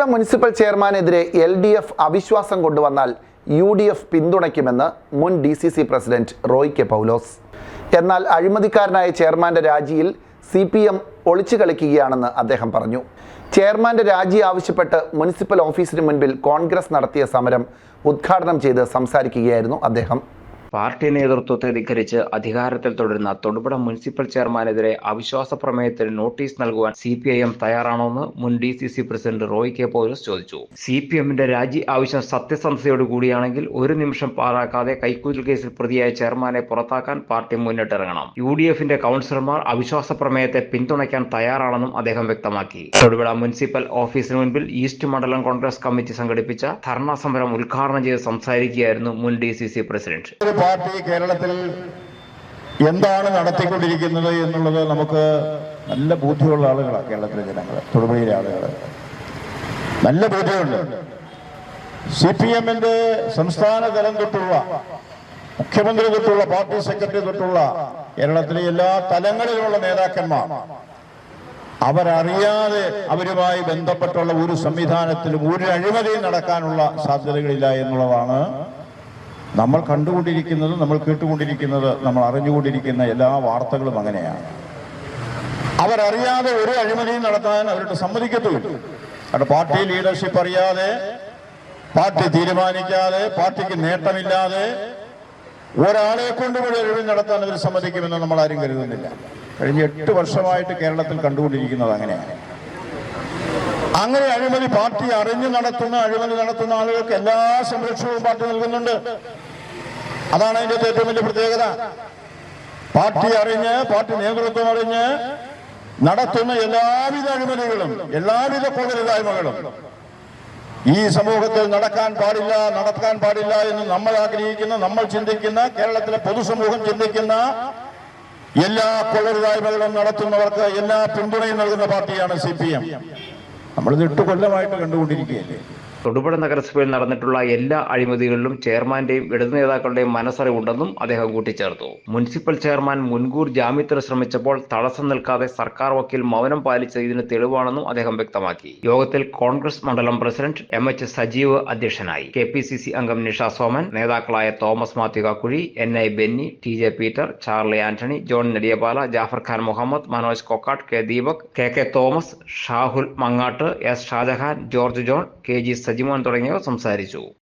Thodupuzha municipal ചെയർമാനെതിരെ L D F അവിശ്വാസം കൊണ്ടുവന്നാൽ യു ഡി എഫ് പിന്തുണയ്ക്കുമെന്ന് മുൻ D C C president Roy K Paulose. എന്നാൽ അഴിമതിക്കാരനായ ചെയർമാന്റെ രാജിയിൽ സി പി എം ഒളിച്ചു കളിക്കുകയാണെന്ന് അദ്ദേഹം പറഞ്ഞു. ചെയർമാന്റെ രാജി ആവശ്യപ്പെട്ട് മുനിസിപ്പൽ ഓഫീസിന് മുൻപിൽ കോൺഗ്രസ് നടത്തിയ സമരം ഉദ്ഘാടനം ചെയ്ത് സംസാരിക്കുകയായിരുന്നു അദ്ദേഹം. പാർട്ടി നേതൃത്വത്തെ ധിക്കരിച്ച് അധികാരത്തിൽ തുടരുന്ന തൊടുപുഴ മുനിസിപ്പൽ ചെയർമാനെതിരെ അവിശ്വാസ പ്രമേയത്തിന് നോട്ടീസ് നൽകുവാൻ സി പി ഐ എം തയ്യാറാണോന്ന് മുൻ D C C president Roy K Paulose ചോദിച്ചു. സി പി എമ്മിന്റെ രാജി ആവശ്യം സത്യസന്ധതയോട് കൂടിയാണെങ്കിൽ ഒരു നിമിഷം പാഴാക്കാതെ കൈക്കൂലി കേസിൽ പ്രതിയായ ചെയർമാനെ പുറത്താക്കാൻ പാർട്ടി മുന്നിട്ടിറങ്ങണം. യു ഡി എഫിന്റെ കൌൺസിലർമാർ അവിശ്വാസ പ്രമേയത്തെ പിന്തുണയ്ക്കാൻ തയ്യാറാണെന്നും അദ്ദേഹം വ്യക്തമാക്കി. തൊടുപുഴ മുനിസിപ്പൽ ഓഫീസിന് മുൻപിൽ ഈസ്റ്റ് മണ്ഡലം കോൺഗ്രസ് കമ്മിറ്റി സംഘടിപ്പിച്ച ധർണാ സമരം ഉദ്ഘാടനം ചെയ്ത് സംസാരിക്കുകയായിരുന്നു മുൻ D C C president. Party കേരളത്തിൽ എന്താണ് നടത്തിക്കൊണ്ടിരിക്കുന്നത് എന്നുള്ളത് നമുക്ക് നല്ല ബോധ്യമുള്ള ആളുകളാണ് കേരളത്തിലെ ജനങ്ങൾ തൊടുപുഴയിലെ ആളുകൾ നല്ല ബോധ്യമുണ്ട്. സി പി എമ്മിന്റെ സംസ്ഥാന തലം തൊട്ടുള്ള മുഖ്യമന്ത്രി തൊട്ടുള്ള പാർട്ടി സെക്രട്ടറി തൊട്ടുള്ള കേരളത്തിലെ എല്ലാ തലങ്ങളിലുമുള്ള നേതാക്കന്മാർ അവരറിയാതെ അവരുമായി ബന്ധപ്പെട്ടുള്ള ഒരു സംവിധാനത്തിലും ഒരു അഴിമതിയും നടക്കാനുള്ള സാധ്യതകളില്ല എന്നുള്ളതാണ് നമ്മൾ കണ്ടുകൊണ്ടിരിക്കുന്നത് നമ്മൾ കേട്ടുകൊണ്ടിരിക്കുന്നത് നമ്മൾ അറിഞ്ഞുകൊണ്ടിരിക്കുന്ന എല്ലാ വാർത്തകളും അങ്ങനെയാണ്. അവരറിയാതെ ഒരു അഴിമതിയും നടത്താൻ അവരുടെ സമ്മതിക്കത്തുമില്ല. അവിടെ പാർട്ടി ലീഡർഷിപ്പ് അറിയാതെ പാർട്ടി തീരുമാനിക്കാതെ പാർട്ടിക്ക് നേട്ടമില്ലാതെ ഒരാളെ കൊണ്ട് കൂടി അഴിമതി നടത്താൻ അവർ സമ്മതിക്കുമെന്ന് നമ്മൾ ആരും കരുതുന്നില്ല. കഴിഞ്ഞ എട്ട് വർഷമായിട്ട് കേരളത്തിൽ കണ്ടുകൊണ്ടിരിക്കുന്നത് അങ്ങനെയാണ്. അങ്ങനെ അഴിമതി പാർട്ടി അറിഞ്ഞു നടത്തുന്ന അഴിമതി നടത്തുന്ന ആളുകൾക്ക് എല്ലാ സംരക്ഷണവും പാർട്ടി നൽകുന്നുണ്ട്. അതാണ് അതിന്റെ ഏറ്റവും വലിയ പ്രത്യേകത. പാർട്ടി അറിഞ്ഞ് പാർട്ടി നേതൃത്വം അറിഞ്ഞ് നടത്തുന്ന എല്ലാവിധ അഴിമതികളും എല്ലാവിധ കൊള്ളരുതായ്മകളും ഈ സമൂഹത്തിൽ നടക്കാൻ പാടില്ല നടക്കാൻ പാടില്ല എന്ന് നമ്മൾ ആഗ്രഹിക്കുന്ന നമ്മൾ ചിന്തിക്കുന്ന കേരളത്തിലെ പൊതുസമൂഹം ചിന്തിക്കുന്ന എല്ലാ കൊള്ളരുതായ്മകളും നടത്തുന്നവർക്ക് എല്ലാ പിന്തുണയും നൽകുന്ന പാർട്ടിയാണ് സി എം നമ്മളിത് എട്ട് കൊല്ലമായിട്ട് കണ്ടുകൊണ്ടിരിക്കുകയല്ലേ? തൊടുപുഴ നഗരസഭയിൽ നടന്നിട്ടുള്ള എല്ലാ അഴിമതികളിലും ചെയർമാന്റെയും ഇടതു നേതാക്കളുടെയും മനസ്സറിവുണ്ടെന്നും അദ്ദേഹം കൂട്ടിച്ചേർത്തു. മുനിസിപ്പൽ ചെയർമാൻ മുൻകൂർ ജാമ്യത്തിന് ശ്രമിച്ചപ്പോൾ തടസ്സം നിൽക്കാതെ സർക്കാർ വക്കീൽ മൗനം പാലിച്ചത് ഇതിന് തെളിവാണെന്നും അദ്ദേഹം വ്യക്തമാക്കി. യോഗത്തിൽ കോൺഗ്രസ് മണ്ഡലം പ്രസിഡന്റ് എം എച്ച് സജീവ് അധ്യക്ഷനായി. കെ പി സി സി അംഗം നിഷ സോമൻ നേതാക്കളായ Thomas Mathew Kakkuzhi N I Benny T J Peter Charlie Antony John Nediyapala Jaffar Khan Muhammad Manoj Kokkat K Deepak K K Thomas Shahul Mangattu S Shajahan George John K G Sajimon തുടങ്ങിയവർ സംസാരിച്ചു